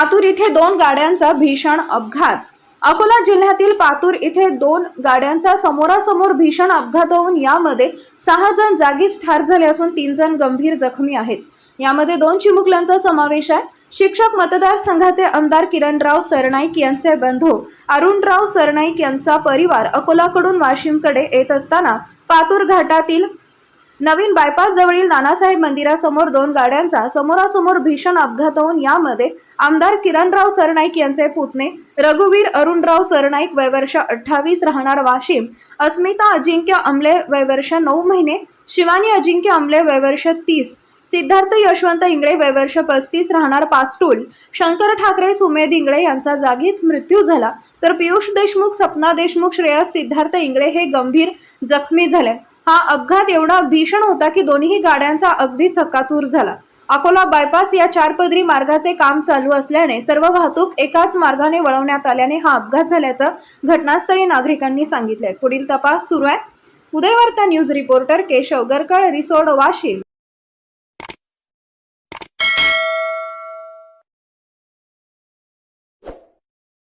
पातूर इथे दोन गाड्यांचा भीषण अपघात. अकोला जिल्ह्यातील पातूर इथे दोन गाड्यांचा समोरासमोर भीषण अपघात होऊन यामध्ये सहा जण जागीच ठार झाले असून तीन जण गंभीर जखमी आहेत. यामध्ये दोन चिमुकल्यांचा समावेश आहे. शिक्षक मतदारसंघाचे आमदार किरणराव सरनाईक यांचे बंधू अरुणराव सरनाईक यांचा परिवार अकोलाकडून वाशिमकडे येत असताना पातूर घाटातील नवीन बायपास जवळील नानासाहेब मंदिरासमोर दोन गाड्यांचा समोरासमोर भीषण अपघात होऊन यामध्ये आमदार किरणराव सरनाईक यांचे पुतणे रघुवीर अरुणराव सरनाईक वयवर्ष अठ्ठावीस राहणार वाशिम अस्मिता अजिंक्य अमले वयवर्ष नऊ महिने शिवानी अजिंक्य अमले वयवर्ष तीस सिद्धार्थ यशवंत इंगळे वयवर्ष पस्तीस राहणार पास्टूल शंकर ठाकरे सुमेध इंगळे यांचा जागीच मृत्यू झाला. तर पियुष देशमुख सपना देशमुख श्रेयस सिद्धार्थ इंगळे हे गंभीर जखमी झाले. हा अपघात एवढा भीषण होता की दोन्ही गाड्यांचा अगदी चक्काचूर झाला. अकोला बायपास या चारपदरी मार्गाचे काम चालू असल्याने सर्व वाहतूक एकाच मार्गाने वळवण्यात आल्याने हा अपघात झाल्याचं घटनास्थळी नागरिकांनी सांगितलंय. पुढील तपास सुरू आहे. Udayvarta news reporter Keshav Garkal Risod Washim.